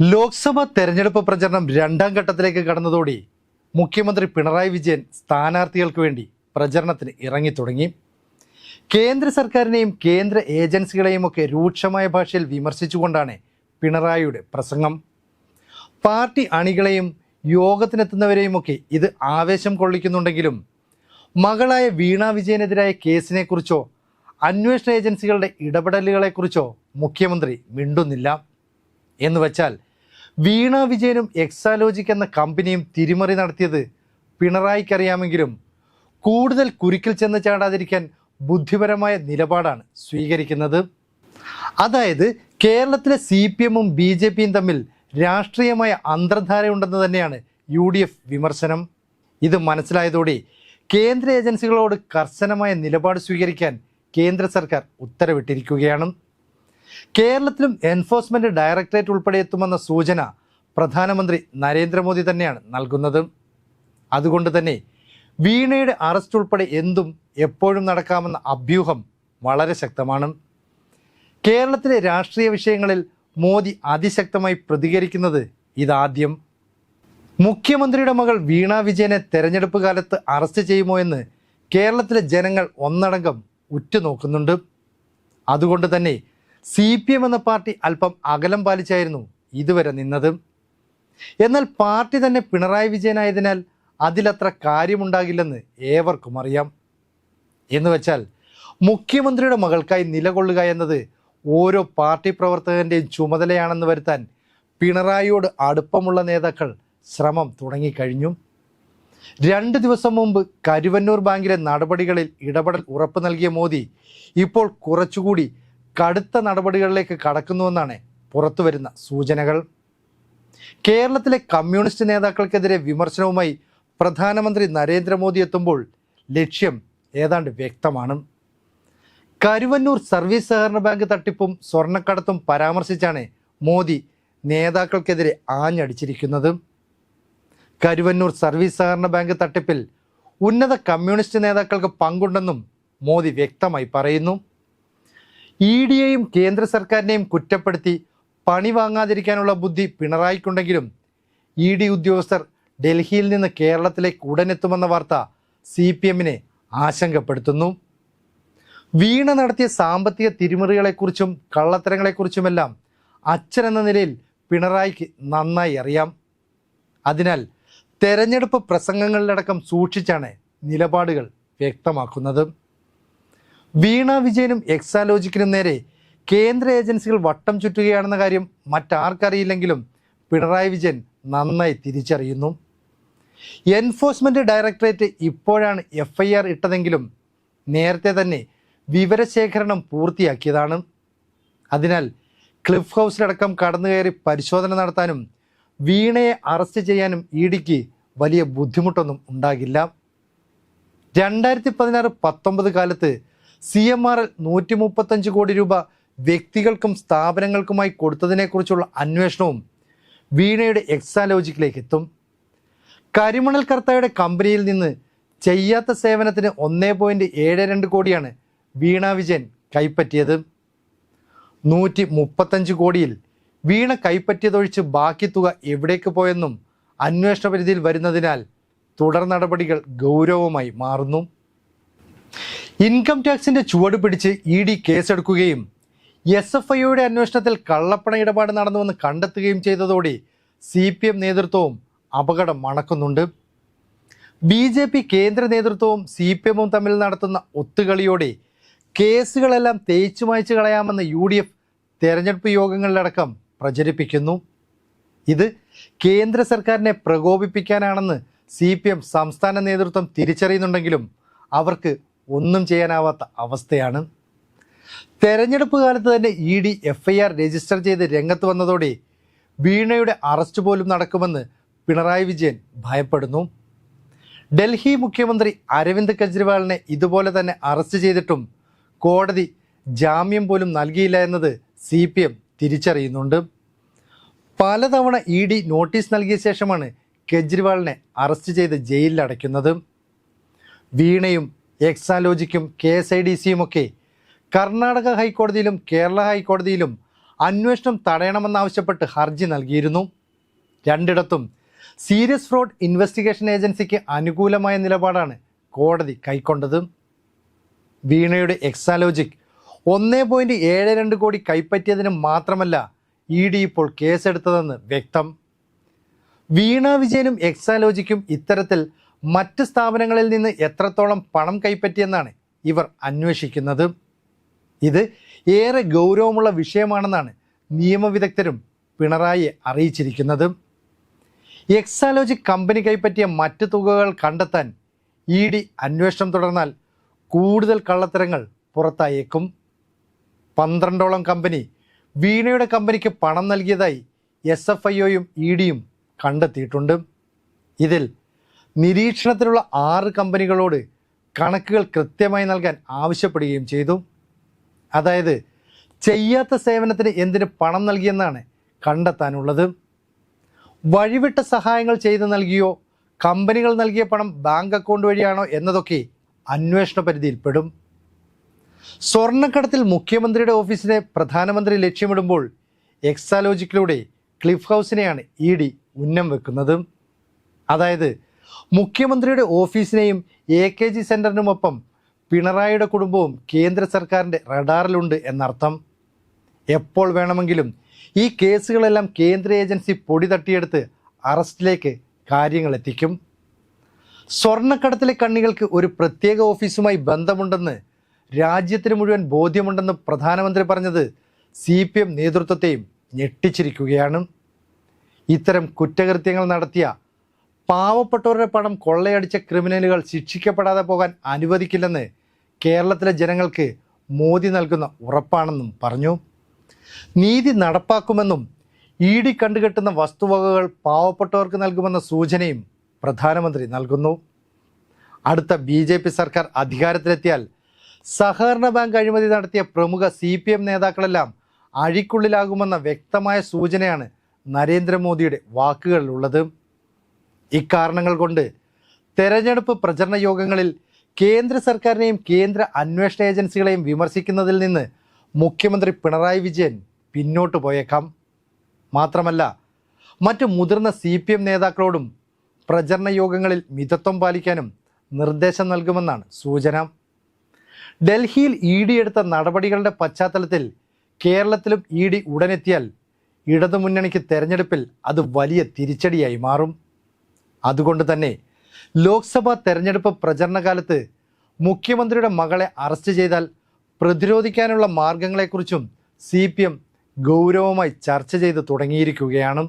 ലോക്സഭാ തെരഞ്ഞെടുപ്പ് പ്രചരണം രണ്ടാം ഘട്ടത്തിലേക്ക് കടന്നതോടെ മുഖ്യമന്ത്രി പിണറായി വിജയൻ സ്ഥാനാർത്ഥികൾക്ക് വേണ്ടി പ്രചരണത്തിന് ഇറങ്ങിത്തുടങ്ങി. കേന്ദ്ര സർക്കാരിനെയും കേന്ദ്ര ഏജൻസികളെയും ഒക്കെ രൂക്ഷമായ ഭാഷയിൽ വിമർശിച്ചുകൊണ്ടാണ് പിണറായിയുടെ പ്രസംഗം. പാർട്ടി അണികളെയും യോഗത്തിനെത്തുന്നവരെയും ഒക്കെ ഇത് ആവേശം കൊള്ളിക്കുന്നുണ്ടെങ്കിലും മകളായ വീണ വിജയനെതിരായ കേസിനെക്കുറിച്ചോ അന്വേഷണ ഏജൻസികളുടെ ഇടപെടലുകളെക്കുറിച്ചോ മുഖ്യമന്ത്രി മിണ്ടുന്നില്ല. എന്ന് വെച്ചാൽ വീണ വിജയനും എക്സാലോജിക് എന്ന കമ്പനിയും തിരിമറി നടത്തിയത് പിണറായിക്കറിയാമെങ്കിലും കൂടുതൽ കുരുക്കിൽ ചെന്ന് ചാടാതിരിക്കാൻ ബുദ്ധിപരമായ നിലപാടാണ് സ്വീകരിക്കുന്നത്. അതായത് കേരളത്തിലെ സി പി എമ്മും ബി ജെ പിയും തമ്മിൽ രാഷ്ട്രീയമായ അന്തർധാരയുണ്ടെന്ന് തന്നെയാണ് യു ഡി എഫ് വിമർശനം. ഇത് മനസ്സിലായതോടെ കേന്ദ്ര ഏജൻസികളോട് കർശനമായ നിലപാട് സ്വീകരിക്കാൻ കേന്ദ്ര സർക്കാർ ഉത്തരവിട്ടിരിക്കുകയാണ്. കേരളത്തിലും എൻഫോഴ്സ്മെന്റ് ഡയറക്ടറേറ്റ് ഉൾപ്പെടെ എത്തുമെന്ന സൂചന പ്രധാനമന്ത്രി നരേന്ദ്രമോദി തന്നെയാണ് നൽകുന്നത്. അതുകൊണ്ട് തന്നെ വീണയുടെ അറസ്റ്റ് ഉൾപ്പെടെ എന്തും എപ്പോഴും നടക്കാമെന്ന അഭ്യൂഹം വളരെ ശക്തമാണ്. കേരളത്തിലെ രാഷ്ട്രീയ വിഷയങ്ങളിൽ മോദി അതിശക്തമായി പ്രതികരിക്കുന്നത് ഇതാദ്യം. മുഖ്യമന്ത്രിയുടെ മകൾ വീണ വിജയനെ തെരഞ്ഞെടുപ്പ് കാലത്ത് അറസ്റ്റ് ചെയ്യുമോ എന്ന് കേരളത്തിലെ ജനങ്ങൾ ഒന്നടങ്കം ഉറ്റുനോക്കുന്നുണ്ട്. അതുകൊണ്ട് തന്നെ സി പി എം എന്ന പാർട്ടി അല്പം അകലം പാലിച്ചായിരുന്നു ഇതുവരെ നിന്നത്. എന്നാൽ പാർട്ടി തന്നെ പിണറായി വിജയനായതിനാൽ അതിലത്ര കാര്യമുണ്ടാകില്ലെന്ന് ഏവർക്കും അറിയാം. എന്ന് വെച്ചാൽ മുഖ്യമന്ത്രിയുടെ മകൾക്കായി നിലകൊള്ളുക എന്നത് ഓരോ പാർട്ടി പ്രവർത്തകന്റെയും ചുമതലയാണെന്ന് വരുത്താൻ പിണറായിയോട് അടുപ്പമുള്ള നേതാക്കൾ ശ്രമം തുടങ്ങിക്കഴിഞ്ഞു. രണ്ട് ദിവസം മുമ്പ് കരുവന്നൂർ ബാങ്കിലെ നടപടികളിൽ ഇടപെടൽ ഉറപ്പ് നൽകിയ മോദി ഇപ്പോൾ കുറച്ചുകൂടി കടുത്ത നടപടികളിലേക്ക് കടക്കുന്നുവെന്നാണ് പുറത്തുവരുന്ന സൂചനകൾ. കേരളത്തിലെ കമ്മ്യൂണിസ്റ്റ് നേതാക്കൾക്കെതിരെ വിമർശനവുമായി പ്രധാനമന്ത്രി നരേന്ദ്രമോദി എത്തുമ്പോൾ ലക്ഷ്യം ഏതാണ്ട് വ്യക്തമാണ്. കരുവന്നൂർ സർവീസ് സഹകരണ ബാങ്ക് തട്ടിപ്പും സ്വർണക്കടത്തും പരാമർശിച്ചാണ് മോദി നേതാക്കൾക്കെതിരെ ആഞ്ഞടിച്ചിരിക്കുന്നത്. കരുവന്നൂർ സർവീസ് സഹകരണ ബാങ്ക് തട്ടിപ്പിൽ ഉന്നത കമ്മ്യൂണിസ്റ്റ് നേതാക്കൾക്ക് പങ്കുണ്ടെന്നും മോദി വ്യക്തമായി പറയുന്നു. ഇ ഡിയെയും കേന്ദ്ര സർക്കാരിനെയും കുറ്റപ്പെടുത്തി പണി വാങ്ങാതിരിക്കാനുള്ള ബുദ്ധി പിണറായിക്കുണ്ടെങ്കിലും ഇ ഡി ഉദ്യോഗസ്ഥർ ഡൽഹിയിൽ നിന്ന് കേരളത്തിലേക്ക് ഉടനെത്തുമെന്ന വാർത്ത സി പി എമ്മിനെ ആശങ്കപ്പെടുത്തുന്നു. വീണ നടത്തിയ സാമ്പത്തിക തിരിമറികളെക്കുറിച്ചും കള്ളത്തരങ്ങളെക്കുറിച്ചുമെല്ലാം അച്ഛൻ എന്ന നിലയിൽ പിണറായിക്ക് നന്നായി അറിയാം. അതിനാൽ തെരഞ്ഞെടുപ്പ് പ്രസംഗങ്ങളിലടക്കം സൂക്ഷിച്ചാണ് നിലപാടുകൾ വ്യക്തമാക്കുന്നത്. വീണ വിജയനും എക്സാലോജിക്കിനും നേരെ കേന്ദ്ര ഏജൻസികൾ വട്ടം ചുറ്റുകയാണെന്ന കാര്യം മറ്റാർക്കറിയില്ലെങ്കിലും പിണറായി വിജയൻ നന്നായി തിരിച്ചറിയുന്നു. എൻഫോഴ്സ്മെന്റ് ഡയറക്ടറേറ്റ് ഇപ്പോഴാണ് എഫ് ഐ ആർ ഇട്ടതെങ്കിലും നേരത്തെ തന്നെ വിവരശേഖരണം പൂർത്തിയാക്കിയതാണ്. അതിനാൽ ക്ലിഫ് ഹൗസിലടക്കം കടന്നു കയറി പരിശോധന നടത്താനും വീണയെ അറസ്റ്റ് ചെയ്യാനും ഇ ഡിക്ക് വലിയ ബുദ്ധിമുട്ടൊന്നും ഉണ്ടാകില്ല. രണ്ടായിരത്തി പതിനാറ് പത്തൊമ്പത് കാലത്ത് സി എം ആർ എൽ നൂറ്റി മുപ്പത്തഞ്ച് കോടി രൂപ വ്യക്തികൾക്കും സ്ഥാപനങ്ങൾക്കുമായി കൊടുത്തതിനെക്കുറിച്ചുള്ള അന്വേഷണവും വീണയുടെ എക്സാലോജിക്കിലേക്ക് എത്തും കരിമണൽ കർത്തയുടെ കമ്പനിയിൽ നിന്ന് ചെയ്യാത്ത സേവനത്തിന് ഒന്നേ പോയിന്റ് ഏഴ് രണ്ട് കോടിയാണ് വീണ വിജയൻ കൈപ്പറ്റിയത്. നൂറ്റി മുപ്പത്തഞ്ച് കോടിയിൽ വീണ കൈപ്പറ്റിയതൊഴിച്ച് ബാക്കി തുക എവിടേക്ക് പോയെന്നും അന്വേഷണ പരിധിയിൽ വരുന്നതിനാൽ തുടർ നടപടികൾ ഗൗരവമായി മാറുന്നു. ഇൻകം ടാക്സിന്റെ ചുവട് പിടിച്ച് ഇ ഡി കേസെടുക്കുകയും എസ് എഫ് ഐയുടെ അന്വേഷണത്തിൽ കള്ളപ്പണ ഇടപാട് നടന്നുവെന്ന് കണ്ടെത്തുകയും ചെയ്തതോടെ സി പി എം നേതൃത്വവും അപകടം മണക്കുന്നുണ്ട് ബി ജെ പി കേന്ദ്ര നേതൃത്വവും സി പി എമ്മും തമ്മിൽ നടത്തുന്ന ഒത്തുകളിയോടെ കേസുകളെല്ലാം തേച്ചു മായ്ച്ചു കളയാമെന്ന് യു ഡി എഫ് തെരഞ്ഞെടുപ്പ് യോഗങ്ങളിലടക്കം പ്രചരിപ്പിക്കുന്നു. ഇത് കേന്ദ്ര സർക്കാരിനെ പ്രകോപിപ്പിക്കാനാണെന്ന് സി പി എം സംസ്ഥാന നേതൃത്വം തിരിച്ചറിയുന്നുണ്ടെങ്കിലും അവർക്ക് ഒന്നും ചെയ്യാനാവാത്ത അവസ്ഥയാണ്. തെരഞ്ഞെടുപ്പ് കാലത്ത് തന്നെ E D F I R register ചെയ്ത് രംഗത്ത് വന്നതോടെ വീണയുടെ അറസ്റ്റ് പോലും നടക്കുമെന്ന് പിണറായി വിജയൻ ഭയപ്പെടുന്നു. ഡൽഹി മുഖ്യമന്ത്രി അരവിന്ദ് കെജ്രിവാളിനെ ഇതുപോലെ തന്നെ അറസ്റ്റ് ചെയ്തിട്ടും കോടതി ജാമ്യം പോലും നൽകിയില്ല എന്നത് സി പി എം തിരിച്ചറിയുന്നുണ്ട്. പലതവണ ഇ ഡി നോട്ടീസ് നൽകിയ ശേഷമാണ് കെജ്രിവാളിനെ അറസ്റ്റ് ചെയ്ത് ജയിലിൽ അടയ്ക്കുന്നത് വീണയും എക്സാലോജിക്കും കെ എസ് ഐ ഡി സിയും ഒക്കെ കർണാടക ഹൈക്കോടതിയിലും കേരള ഹൈക്കോടതിയിലും അന്വേഷണം തടയണമെന്നാവശ്യപ്പെട്ട് ഹർജി നൽകിയിരുന്നു. രണ്ടിടത്തും സീരിയസ് ഫ്രോഡ് ഇൻവെസ്റ്റിഗേഷൻ ഏജൻസിക്ക് അനുകൂലമായ നിലപാടാണ് കോടതി കൈക്കൊണ്ടത്. വീണയുടെ എക്സാലോജിക് ഒന്നേ പോയിന്റ് ഏഴ് രണ്ട് കോടി കൈപ്പറ്റിയതിന് മാത്രമല്ല ഇ ഡി ഇപ്പോൾ കേസെടുത്തതെന്ന് വ്യക്തം. വീണ വിജയനും എക്സാലോജിക്കും ഇത്തരത്തിൽ മറ്റ് സ്ഥാപനങ്ങളിൽ നിന്ന് എത്രത്തോളം പണം കൈപ്പറ്റിയെന്നാണ് ഇവർ അന്വേഷിക്കുന്നത്. ഇത് ഏറെ ഗൗരവമുള്ള വിഷയമാണെന്നാണ് നിയമവിദഗ്ധരും പിണറായി അറിയിച്ചിരിക്കുന്നത്. എക്സാലോജിക് കമ്പനി കൈപ്പറ്റിയ മറ്റ് തുകകൾ കണ്ടെത്താൻ ഇ ഡി അന്വേഷണം തുടർന്നാൽ കൂടുതൽ കള്ളത്തരങ്ങൾ പുറത്തായേക്കും. പന്ത്രണ്ടോളം കമ്പനി വീണയുടെ കമ്പനിക്ക് പണം നൽകിയതായി എസ് എഫ് ഐ ഒയും ഇ ഡിയും കണ്ടെത്തിയിട്ടുണ്ട്. ഇതിൽ നിരീക്ഷണത്തിലുള്ള ആറ് കമ്പനികളോട് കണക്കുകൾ കൃത്യമായി നൽകാൻ ആവശ്യപ്പെടുകയും ചെയ്തു. അതായത് ചെയ്യാത്ത സേവനത്തിന് എന്തിന് പണം നൽകിയെന്നാണ് കണ്ടെത്താനുള്ളത്. വഴിവിട്ട സഹായങ്ങൾ ചെയ്ത് നൽകിയോ കമ്പനികൾ നൽകിയ പണം ബാങ്ക് അക്കൗണ്ട് വഴിയാണോ എന്നതൊക്കെ അന്വേഷണ പരിധിയിൽപ്പെടും. സ്വർണക്കടത്തിൽ മുഖ്യമന്ത്രിയുടെ ഓഫീസിനെ പ്രധാനമന്ത്രി ലക്ഷ്യമിടുമ്പോൾ എക്സാലോജിക്കിലൂടെ ക്ലിഫ് ഹൗസിനെയാണ് ഇ ഡി ഉന്നം വെക്കുന്നത്. അതായത് മുഖ്യമന്ത്രിയുടെ ഓഫീസിനെയും എ കെ ജി സെന്ററിനുമൊപ്പം പിണറായിയുടെ കുടുംബവും കേന്ദ്ര സർക്കാരിന്റെ റഡാറിലുണ്ട് എന്നർത്ഥം. എപ്പോൾ വേണമെങ്കിലും ഈ കേസുകളെല്ലാം കേന്ദ്ര ഏജൻസി പൊടി തട്ടിയെടുത്ത് അറസ്റ്റിലേക്ക് കാര്യങ്ങൾ എത്തിക്കും. സ്വർണക്കടത്തിലെ കണ്ണികൾക്ക് ഒരു പ്രത്യേക ഓഫീസുമായി ബന്ധമുണ്ടെന്ന് രാജ്യത്തിന് മുഴുവൻ ബോധ്യമുണ്ടെന്ന് പ്രധാനമന്ത്രി പറഞ്ഞത് സി പി എം നേതൃത്വത്തെയും ഞെട്ടിച്ചിരിക്കുകയാണ്. ഇത്തരം കുറ്റകൃത്യങ്ങൾ നടത്തിയ പാവപ്പെട്ടവരുടെ പണം കൊള്ളയടിച്ച ക്രിമിനലുകൾ ശിക്ഷിക്കപ്പെടാതെ പോകാൻ അനുവദിക്കില്ലെന്ന് കേരളത്തിലെ ജനങ്ങൾക്ക് മോദി നൽകുന്ന ഉറപ്പാണെന്നും പറഞ്ഞു. നീതി നടപ്പാക്കുമെന്നും ഇ ഡി കണ്ടുകെട്ടുന്ന വസ്തുവകകൾ പാവപ്പെട്ടവർക്ക് നൽകുമെന്ന സൂചനയും പ്രധാനമന്ത്രി നൽകുന്നു. അടുത്ത ബി ജെ പി സർക്കാർ അധികാരത്തിലെത്തിയാൽ സഹകരണ ബാങ്ക് അഴിമതി നടത്തിയ പ്രമുഖ സി പി എം നേതാക്കളെല്ലാം അഴിക്കുള്ളിലാകുമെന്ന വ്യക്തമായ സൂചനയാണ് നരേന്ദ്രമോദിയുടെ വാക്കുകളിലുള്ളത്. ഇക്കാരണങ്ങൾ കൊണ്ട് തെരഞ്ഞെടുപ്പ് പ്രചരണ യോഗങ്ങളിൽ കേന്ദ്ര സർക്കാരിനെയും കേന്ദ്ര അന്വേഷണ ഏജൻസികളെയും വിമർശിക്കുന്നതിൽ നിന്ന് മുഖ്യമന്ത്രി പിണറായി വിജയൻ പിന്നോട്ട് പോയേക്കാം. മാത്രമല്ല മറ്റ് മുതിർന്ന സി പി എം നേതാക്കളോടും പ്രചരണ യോഗങ്ങളിൽ മിതത്വം പാലിക്കാനും നിർദ്ദേശം നൽകുമെന്നാണ് സൂചന. ഡൽഹിയിൽ ഇ ഡി എടുത്ത നടപടികളുടെ പശ്ചാത്തലത്തിൽ കേരളത്തിലും ഇ ഡി ഉടനെത്തിയാൽ ഇടതുമുന്നണിക്ക് തെരഞ്ഞെടുപ്പിൽ അത് വലിയ തിരിച്ചടിയായി മാറും. അതുകൊണ്ട് തന്നെ ലോക്സഭാ തെരഞ്ഞെടുപ്പ് പ്രചരണകാലത്ത് മുഖ്യമന്ത്രിയുടെ മകളെ അറസ്റ്റ് ചെയ്താൽ പ്രതിരോധിക്കാനുള്ള മാർഗങ്ങളെക്കുറിച്ചും സി പി എം ഗൗരവമായി ചർച്ച ചെയ്ത് തുടങ്ങിയിരിക്കുകയാണ്.